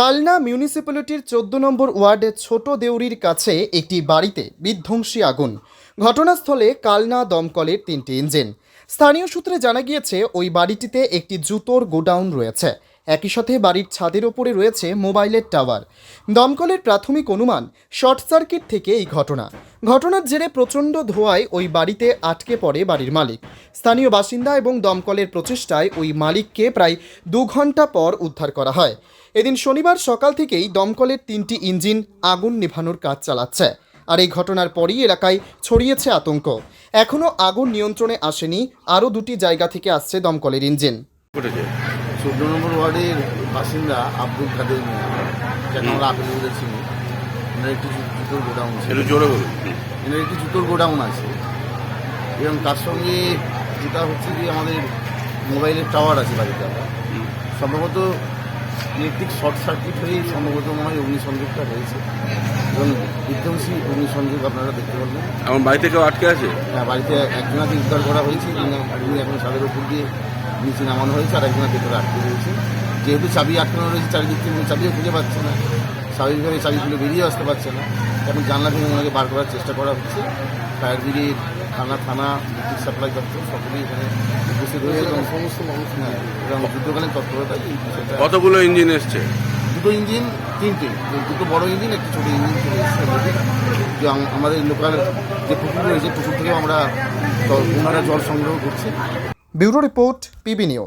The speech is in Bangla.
কালনা মিউনিসিপ্যালিটির চোদ্দ নম্বর ওয়ার্ডের ছোট দেউরির কাছে একটি বাড়িতে বিধ্বংসী আগুন। ঘটনাস্থলে কালনা দমকলের তিনটি ইঞ্জিন। স্থানীয় সূত্রে জানা গিয়েছে, ওই বাড়িটিতে একটি জুতোর গোডাউন রয়েছে। একই সাথে বাড়ির ছাদের ওপরে রয়েছে মোবাইলের টাওয়ার। দমকলের প্রাথমিক অনুমান শর্ট সার্কিট থেকে এই ঘটনা। ঘটনার জেরে প্রচণ্ড ধোঁয়ায় ওই বাড়িতে আটকে পড়ে বাড়ির মালিক। স্থানীয় বাসিন্দা এবং দমকলের প্রচেষ্টায় ওই মালিককে প্রায় দু ঘণ্টা পর উদ্ধার করা হয়। এদিন শনিবার সকাল থেকেই দমকলের তিনটি ইঞ্জিন আগুন নেভানোর কাজ চালাচ্ছে। আর এই ঘটনার পরই এলাকায় ছড়িয়েছে আতঙ্ক। এখনও আগুন নিয়ন্ত্রণে আসেনি, আরও দুটি জায়গা থেকে আসছে দমকলের ইঞ্জিন। চোদ্দ নম্বর ওয়ার্ডের বাসিন্দা আব্দুল কাদের যাকে আমরা আপেল চিনি এনার একটি জুতোর গোডাউন আছে। একটু জোরে বলুন। এনার একটি জুতোর গোডাউন আছে। এবং তার সঙ্গে যেটা হচ্ছে যে আমাদের মোবাইলের টাওয়ার আছে বাড়িতে আমরা সম্ভবত ইলেকট্রিক শর্ট সার্কিট হয়েই সম্ভবত মনে হয় অগ্নিসংযোগটা হয়েছে। এবং বিধ্বংসী অগ্নিসংযোগ আপনারা দেখতে পারবেন। আমার বাড়িতে কেউ আটকে আছে? হ্যাঁ, বাড়িতে একজনাকে উদ্ধার করা হয়েছে। যিনি এখন ছাদের উপর দিয়ে নিচে নামানো হয়েছে আর একজনের ভেতরে আটকে রয়েছে। যেহেতু চাবি আটকানো রয়েছে চারিদিক থেকে চাবিও খুঁজে পাচ্ছে না। স্বাভাবিকভাবে চাবি খুলে বেরিয়ে আসতে পারছে না। এখন জানলা থেকে ওনাকে বার করার চেষ্টা করা হচ্ছে। ফায়ার ব্রিগেড থানা থানা বিদ্যুৎ সাপ্লাই দপ্তর সকলেই এখানে উপস্থিত রয়েছে এবং সমস্ত মানুষ হ্যাঁ এবং যুদ্ধকালীন তৎপরতা কতগুলো ইঞ্জিন এসছে? দুটো ইঞ্জিন তিনটে। দুটো বড় ইঞ্জিন একটি ছোটো ইঞ্জিন চলে এসেছে আমাদের। লোকাল যে পুকুর রয়েছে পুকুর থেকেও আমরা জল- ওনারা জল সংগ্রহ করছি। Bureau report PB news.